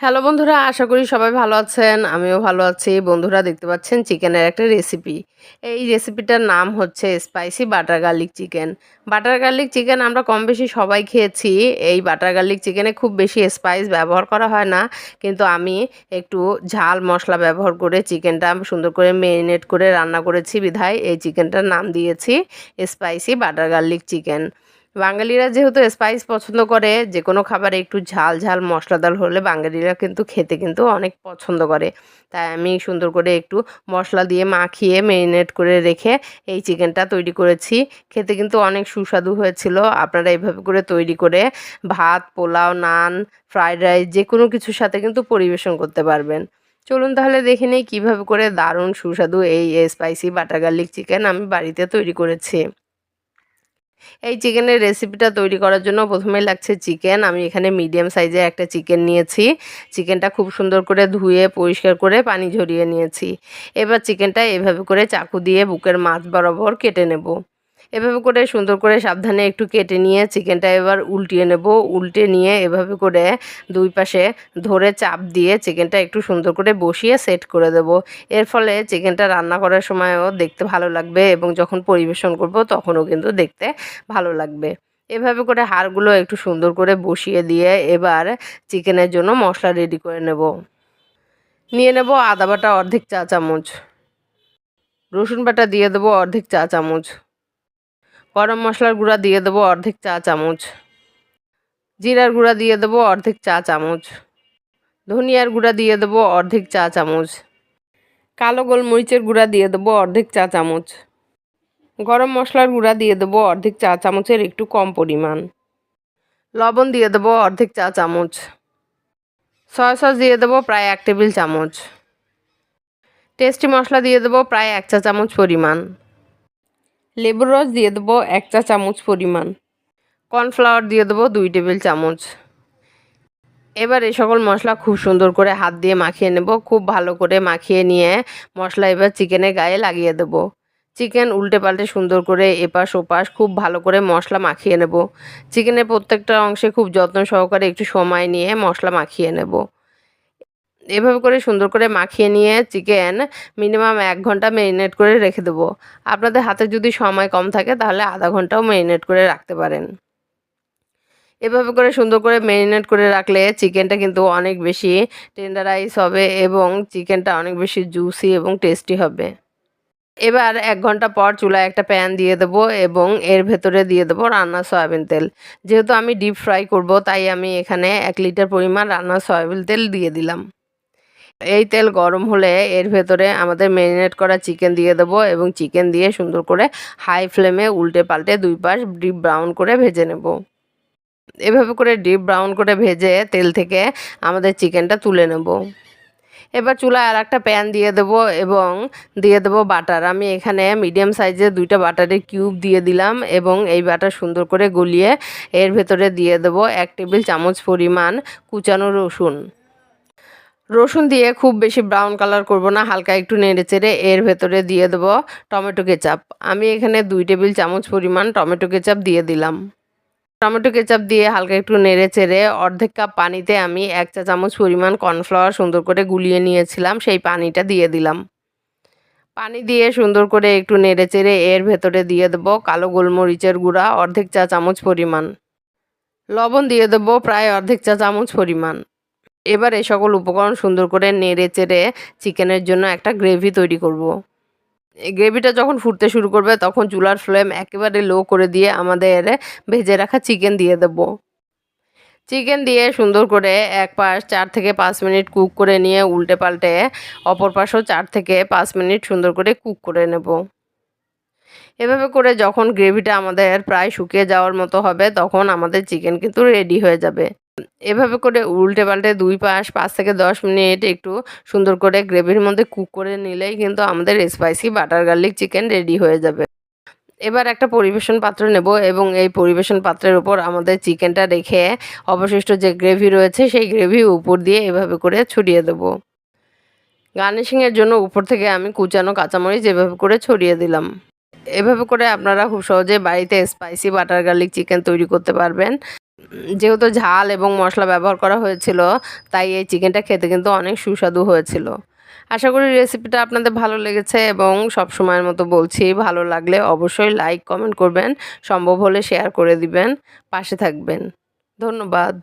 Hello বন্ধুরা, আশা করি সবাই ভালো আছেন। আমিও ভালো আছি। বন্ধুরা, দেখতে পাচ্ছেন চিকেনের একটা রেসিপি এই রেসিপিটার নাম হচ্ছে spicy butter garlic chicken butter garlic chicken আমরা কম বেশি সবাই খেয়েছি। এই বাটার গার্লিক চিকেনে খুব বেশি স্পাইস ব্যবহার করা হয় না। কিন্তু আমি একটু ঝাল মশলা ব্যবহার করে চিকেনটা সুন্দর করে মেরিনেট করে রান্না করেছি বিধায়। এই চিকেনটার নাম দিয়েছি স্পাইসি বাটার গার্লিক চিকেন বাঙালিরা যেহেতু স্পাইস পছন্দ করে যে কোনো খাবারে একটু ঝাল ঝাল মশলাদার হলে বাঙালিরা কিন্তু খেতে কিন্তু অনেক পছন্দ করে। তাই আমি সুন্দর করে একটু মশলা দিয়ে মাখিয়ে ম্যারিনেট করে রেখে এই চিকেনটা তৈরি করেছি। খেতে কিন্তু অনেক সুস্বাদু হয়েছিল। আপনারা এইভাবে করে তৈরি করে ভাত, পোলাও, নান ফ্রাইড রাইস যে কোনো কিছুর সাথে কিন্তু পরিবেশন করতে পারবেন। চলুন তাহলে দেখে নেই কীভাবে করে দারুণ সুস্বাদু এই স্পাইসি বাটার গার্লিক চিকেন আমি বাড়িতে তৈরি করেছি। এই চিকেনের রেসিপিটা তৈরি করার জন্য প্রথমে লাগছে চিকেন আমি এখানে মিডিয়াম সাইজে একটা চিকেন নিয়েছি। চিকেনটা খুব সুন্দর করে ধুয়ে, পরিষ্কার করে পানি ঝরিয়ে নিয়েছি। এবার চিকেনটা এভাবে করে চাকু দিয়ে বুকের মাছ বরাবর কেটে নেব। এভাবে করে সুন্দর করে সাবধানে একটু কেটে নিয়ে চিকেনটা এবার উল্টিয়ে নেব। উল্টে নিয়ে এভাবে করে দুই পাশে ধরে চাপ দিয়ে চিকেনটা একটু সুন্দর করে বসিয়ে সেট করে দেব। এর ফলে চিকেনটা রান্না করার সময়ও দেখতে ভালো লাগবে এবং যখন পরিবেশন করব তখনও কিন্তু দেখতে ভালো লাগবে। এভাবে করে হাড়গুলো একটু সুন্দর করে বসিয়ে দিয়ে এবার চিকেনের জন্য মশলা রেডি করে নেব। নিয়ে নেব আদা বাটা অর্ধেক চা চামচ। রসুন বাটা দিয়ে দেবো অর্ধেক চা চামচ। গরম মশলার গুঁড়া দিয়ে দেবো অর্ধেক চা চামচ। জিরার গুঁড়া দিয়ে দেবো অর্ধেক চা চামচ। ধনিয়ার গুঁড়া দিয়ে দেবো অর্ধেক চা চামচ। কালো গোলমরিচের গুঁড়া দিয়ে দেবো অর্ধেক চা চামচ। গরম মশলার গুঁড়া দিয়ে দেবো অর্ধেক চা চামচের একটু কম পরিমাণ। লবণ দিয়ে দেবো অর্ধেক চা চামচ। সয়া সস দিয়ে দেবো প্রায় এক টেবিল চামচ। টেস্টি মশলা দিয়ে দেবো প্রায় এক চা চামচ পরিমাণ। লেবুর রস দিয়ে দেবো এক চা চামচ পরিমাণ। কর্নফ্লাওয়ার দিয়ে দেবো দুই টেবিল চামচ। এবার এই সকল মশলা খুব সুন্দর করে হাত দিয়ে মাখিয়ে নেব, খুব ভালো করে মাখিয়ে নিয়ে মশলা এবার চিকেনের গায়ে লাগিয়ে দেব। চিকেন উল্টে পাল্টে সুন্দর করে এপাশ ওপাশ খুব ভালো করে মশলা মাখিয়ে নেব। চিকেনের প্রত্যেকটা অংশে খুব যত্ন সহকারে একটু সময় নিয়ে মশলা মাখিয়ে নেব। এভাবে করে সুন্দর করে মাখিয়ে নিয়ে চিকেন মিনিমাম এক ঘণ্টা ম্যারিনেট করে রেখে দেবো। আপনাদের হাতে যদি সময় কম থাকে তাহলে আধা ঘন্টাও ম্যারিনেট করে রাখতে পারেন। এভাবে করে সুন্দর করে ম্যারিনেট করে রাখলে চিকেনটা কিন্তু অনেক বেশি টেন্ডারাইজ হবে এবং চিকেনটা অনেক বেশি জুসি এবং টেস্টি হবে। এবার এক ঘণ্টা পর চুলায় একটা প্যান দিয়ে দেবো এবং এর ভেতরে দিয়ে দেবো রান্না সয়াবিন তেল। যেহেতু আমি ডিপ ফ্রাই করব, তাই আমি এখানে এক লিটার পরিমাণ রান্না সয়াবিন তেল দিয়ে দিলাম। এই তেল গরম হলে এর ভেতরে আমাদের ম্যারিনেট করা চিকেন দিয়ে দেবো এবং চিকেন দিয়ে সুন্দর করে হাই ফ্লেমে উল্টে পাল্টে দুই পাশ ডিপ ব্রাউন করে ভেজে নেব। এভাবে করে ডিপ ব্রাউন করে ভেজে তেল থেকে আমাদের চিকেনটা তুলে নেব। এবার চুলায় আর একটা প্যান দিয়ে দেবো এবং দিয়ে দেবো বাটার। আমি এখানে মিডিয়াম সাইজে দুইটা বাটারের কিউব দিয়ে দিলাম এবং এই বাটার সুন্দর করে গলিয়ে এর ভেতরে দিয়ে দেবো এক টেবিল চামচ পরিমাণ কুচানো রসুন। রসুন দিয়ে খুব বেশি ব্রাউন কালার করব না, হালকা একটু নেড়ে চেড়ে এর ভেতরে দিয়ে দেবো টমেটো কেচাপ আমি এখানে দুই টেবিল চামচ পরিমাণ টমেটো কেচাপ দিয়ে দিলাম। টমেটো কেচাপ দিয়ে হালকা একটু নেড়ে চেড়ে অর্ধেক কাপ পানিতে আমি এক চা চামচ পরিমাণ কর্নফ্লাওয়ার সুন্দর করে গুলিয়ে নিয়েছিলাম, সেই পানিটা দিয়ে দিলাম। পানি দিয়ে সুন্দর করে একটু নেড়ে চেড়ে এর ভেতরে দিয়ে দেবো কালো গোলমরিচের গুঁড়া অর্ধেক চা চামচ পরিমাণ। লবণ দিয়ে দেবো প্রায় অর্ধেক চা চামচ পরিমাণ। এবার সকল উপকরণ সুন্দর করে নেড়ে চেড়ে চিকেনের জন্য একটা গ্রেভি তৈরি করব। গ্রেভিটা যখন ফুটতে শুরু করবে, তখন চুলার ফ্লেম একেবারে লো করে দিয়ে আমাদের ভেজে রাখা চিকেন দিয়ে দেব। চিকেন দিয়ে সুন্দর করে এক পাশ চার থেকে পাঁচ মিনিট কুক করে নিয়ে উল্টে পাল্টে অপর পাশও চার থেকে পাঁচ মিনিট সুন্দর করে কুক করে নেব। এভাবে করে যখন গ্রেভিটা আমাদের প্রায় শুকিয়ে যাওয়ার মতো হবে, তখন আমাদের চিকেন কিন্তু রেডি হয়ে যাবে। এভাবে করে উল্টে পাল্টে দুই পাশ, পাঁচ থেকে দশ মিনিট একটু সুন্দর করে গ্রেভির মধ্যে কুক করে নিলেই কিন্তু আমাদের spicy butter garlic chicken ready হয়ে যাবে। এবার একটা পরিবেশন পাত্র নেব এবং এই পরিবেশন পাত্রের উপর আমাদের চিকেনটা রেখে অবশিষ্ট যে গ্রেভি রয়েছে সেই গ্রেভি উপর দিয়ে এভাবে করে ছড়িয়ে দেবো। গার্নিশিংয়ের জন্য উপর থেকে আমি কুচানো কাঁচামরিচ এভাবে করে ছড়িয়ে দিলাম। এভাবে করে আপনারা খুব সহজে বাড়িতে স্পাইসি বাটার গার্লিক চিকেন তৈরি করতে পারবেন। যেহেতু ঝাল এবং মশলা ব্যবহার করা হয়েছিল, তাই এই চিকেনটা খেতে কিন্তু অনেক সুস্বাদু হয়েছিল। আশা করি রেসিপিটা আপনাদের ভালো লেগেছে এবং সব সময়ের মতো বলছি, ভালো লাগলে অবশ্যই লাইক কমেন্ট করবেন, সম্ভব হলে শেয়ার করে দিবেন, পাশে থাকবেন। ধন্যবাদ।